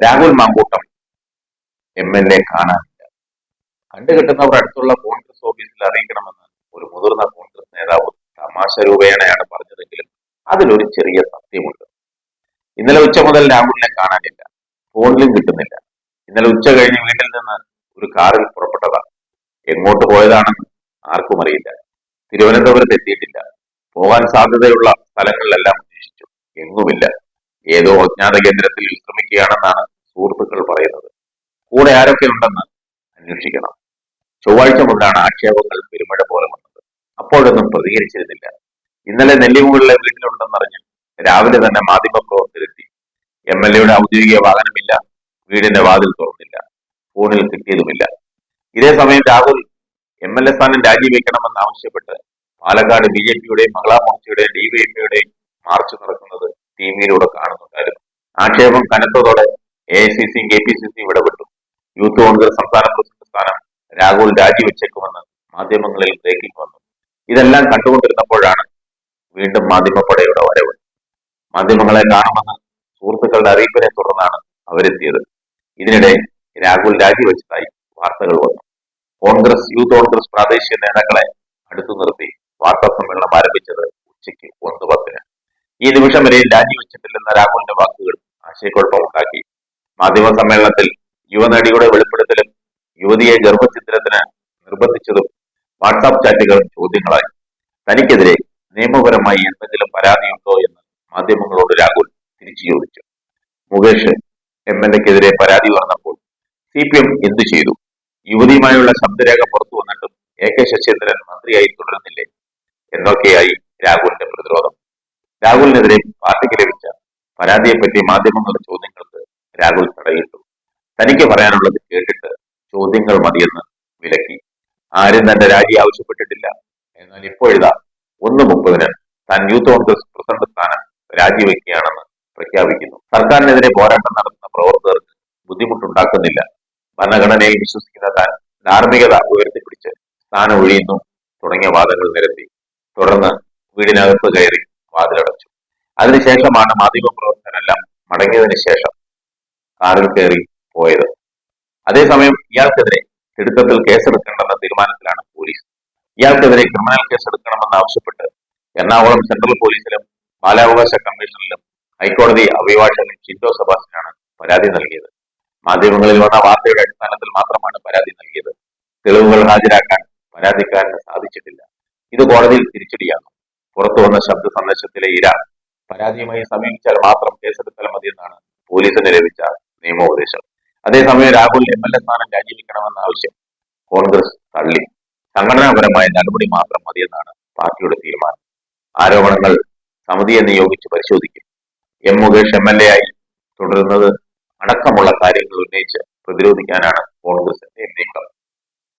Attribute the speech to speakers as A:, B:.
A: Rahul Mamkootathil M L A കാണാനില്ല. കണ്ടുകിട്ടുന്നവർ അടുത്തുള്ള കോൺഗ്രസ് ഓഫീസിൽ അറിയിക്കണമെന്ന് ഒരു മുതിർന്ന കോൺഗ്രസ് നേതാവ് തമാശ രൂപേണയാണ് പറഞ്ഞതെങ്കിലും അതിലൊരു ചെറിയ സത്യമുണ്ട്. ഇന്നലെ ഉച്ച മുതൽ രാഹുലിനെ കാണാനില്ല. ഫോണിലും കിട്ടുന്നില്ല. ഇന്നലെ ഉച്ച കഴിഞ്ഞ് വീട്ടിൽ നിന്ന് ഒരു കാറിൽ പുറപ്പെട്ടതാണ് എങ്ങോട്ട് പോയതാണെന്ന് ആർക്കും അറിയില്ല. തിരുവനന്തപുരത്ത് എത്തിയിട്ടില്ല. പോകാൻ സാധ്യതയുള്ള സ്ഥലങ്ങളിലെല്ലാം അന്വേഷിച്ചു. എങ്ങുമില്ല. ഏതോ അജ്ഞാത കേന്ദ്രത്തിൽ വിശ്രമിക്കുകയാണെന്നാണ് സുഹൃത്തുക്കൾ പറയുന്നത്. കൂടെ ആരൊക്കെ ഉണ്ടെന്ന് അന്വേഷിക്കണം. ചൊവ്വാഴ്ച മുതലാണ് ആക്ഷേപങ്ങൾ പെരുമഴ പോലെ വന്നത്. അപ്പോഴൊന്നും പ്രതികരിച്ചിരുന്നില്ല. ഇന്നലെ നെല്ലിമുകളിലെ വീട്ടിലുണ്ടെന്നറിഞ്ഞ് രാവിലെ തന്നെ മാധ്യമപ്രവർത്തകരെത്തി. എം എൽ എയുടെ ഔദ്യോഗിക വാഹനമില്ല വീടിന്റെ വാതിൽ തുറന്നില്ല ഫോണിൽ കിട്ടിയതുമില്ല. ഇതേ സമയം രാഹുൽ എം എൽ എ സ്ഥാനം രാജിവെക്കണമെന്ന് ആവശ്യപ്പെട്ട് പാലക്കാട് ബി ജെ പിയുടെയും മഹിളാ മോർച്ചയുടെയും ഡിവൈഎഫ്ഐയുടെയും മാർച്ച് നടക്കുന്നത് ടി വിയിലൂടെ കാണുന്നുണ്ടായിരുന്നു. ആക്ഷേപം കനത്തതോടെ A I C C K P C സിയും ഇടപെട്ടു യൂത്ത് കോൺഗ്രസ് സംസ്ഥാന പ്രസിഡന്റ് സ്ഥാനം രാഹുൽ രാജിവെച്ചേക്കുമെന്ന് മാധ്യമങ്ങളിൽ ബ്രേക്കിംഗ് വന്നു. ഇതെല്ലാം കണ്ടുകൊണ്ടിരുന്നപ്പോഴാണ് വീണ്ടും മാധ്യമപ്പടയുടെ വരവ്. മാധ്യമങ്ങളെ കാണുമെന്ന് സുഹൃത്തുക്കളുടെ അറിയിപ്പിനെ തുടർന്നാണ് അവരെത്തിയത്. ഇതിനിടെ രാഹുൽ രാജിവെച്ചതായി വാർത്തകൾ വന്നു. കോൺഗ്രസ് യൂത്ത് കോൺഗ്രസ് പ്രാദേശിക നേതാക്കളെ അടുത്തു നിർത്തി വാർത്താ സമ്മേളനം ആരംഭിച്ചത് ഉച്ചയ്ക്ക് ഒന്ന് പത്തിന് ഈ നിമിഷം വരെ രാജിവെച്ചിട്ടില്ലെന്ന രാഹുലിന്റെ വാക്കുകൾ ആശയക്കുഴപ്പമുണ്ടാക്കി. മാധ്യമ സമ്മേളനത്തിൽ യുവനടിയുടെ വെളിപ്പെടുത്തലും യുവതിയെ ഗർഭചിത്രത്തിന് നിർബന്ധിച്ചതും വാട്സാപ്പ് ചാറ്റുകളും ചോദ്യങ്ങളായി. തനിക്കെതിരെ നിയമപരമായി എന്തെങ്കിലും പരാതിയുണ്ടോ എന്ന് മാധ്യമങ്ങളോട് രാഹുൽ തിരിച്ചു ചോദിച്ചു. മുകേഷ് എം എൽ എക്കെതിരെ പരാതി വന്നപ്പോൾ സി പി എം എന്തു ചെയ്തു? യുവതിയുമായുള്ള ശബ്ദരേഖ പുറത്തു വന്നിട്ടും എ കെ ശശീന്ദ്രൻ മന്ത്രിയായി തുടരുന്നില്ലേ? എന്നൊക്കെയായി രാഹുലിന്റെ പ്രതിരോധം. രാഹുലിനെതിരെ പാർട്ടിക്ക് ലഭിച്ച പരാതിയെപ്പറ്റി മാധ്യമങ്ങളുടെ തടയിട്ടു തനിക്ക് പറയാനുള്ളത് കേട്ടിട്ട് ചോദ്യങ്ങൾ മതിയെന്ന് വിലക്കി. ആരും തന്റെ രാജി ആവശ്യപ്പെട്ടിട്ടില്ല. എന്നാൽ ഇപ്പോഴിതാ ഒന്ന് മുപ്പതിന് താൻ യൂത്ത് കോൺഗ്രസ് പ്രസിഡന്റ് സ്ഥാനം രാജിവെക്കുകയാണെന്ന് പ്രഖ്യാപിക്കുന്നു. സർക്കാരിനെതിരെ പോരാട്ടം നടത്തുന്ന പ്രവർത്തകർക്ക് ബുദ്ധിമുട്ടുണ്ടാക്കുന്നില്ല. ഭരണഘടനയിൽ വിശ്വസിക്കുന്ന താൻ ധാർമ്മികത ഉയർത്തിപ്പിടിച്ച് സ്ഥാനം ഒഴിയുന്നു തുടങ്ങിയ വാദങ്ങൾ നിരത്തി. തുടർന്ന് വീടിനകത്ത് കയറി വാതിലടച്ചു. അതിനുശേഷമാണ് മാധ്യമപ്രവർത്തകരെല്ലാം മടങ്ങിയതിനു ശേഷം കാറിൽ കയറി പോയത്. അതേസമയം ഇയാൾക്കെതിരെ തിടുക്കത്തിൽ കേസെടുക്കേണ്ടെന്ന തീരുമാനത്തിലാണ് പോലീസ്. ഇയാൾക്കെതിരെ ക്രിമിനൽ കേസ് എടുക്കണമെന്ന് ആവശ്യപ്പെട്ട് എറണാകുളം സെൻട്രൽ പോലീസിലും ബാലാവകാശ കമ്മീഷനിലും ഹൈക്കോടതി അഭിഭാഷകൻ ചിന്തോ സബാസിനാണ് പരാതി നൽകിയത്. മാധ്യമങ്ങളിൽ വന്ന വാർത്തയുടെ അടിസ്ഥാനത്തിൽ മാത്രമാണ് പരാതി നൽകിയത്. തെളിവുകൾ ഹാജരാക്കാൻ പരാതിക്കാരന് സാധിച്ചിട്ടില്ല. ഇത് കോടതിയിൽ തിരിച്ചടിയാണ് പുറത്തു വന്ന ശബ്ദ സന്ദേശത്തിലെ ഇര പരാതിയുമായി സമീപിച്ചാൽ മാത്രം കേസെടുത്താൽ മതിയെന്നാണ് പോലീസിന് ലഭിച്ച നിയമോപദേശം. അതേസമയം രാഹുൽ എം എൽ എ സ്ഥാനം രാജിവെക്കണമെന്ന ആവശ്യം കോൺഗ്രസ് തള്ളി. സംഘടനാപരമായ നടപടി മാത്രം മതിയെന്നാണ് പാർട്ടിയുടെ തീരുമാനം. ആരോപണങ്ങൾ സമിതിയെ നിയോഗിച്ച് പരിശോധിക്കും. M Mukesh M L A ആയി തുടരുന്നത് അടക്കമുള്ള കാര്യങ്ങൾ ഉന്നയിച്ച് പ്രതിരോധിക്കാനാണ് കോൺഗ്രസിന്റെ നീക്കം.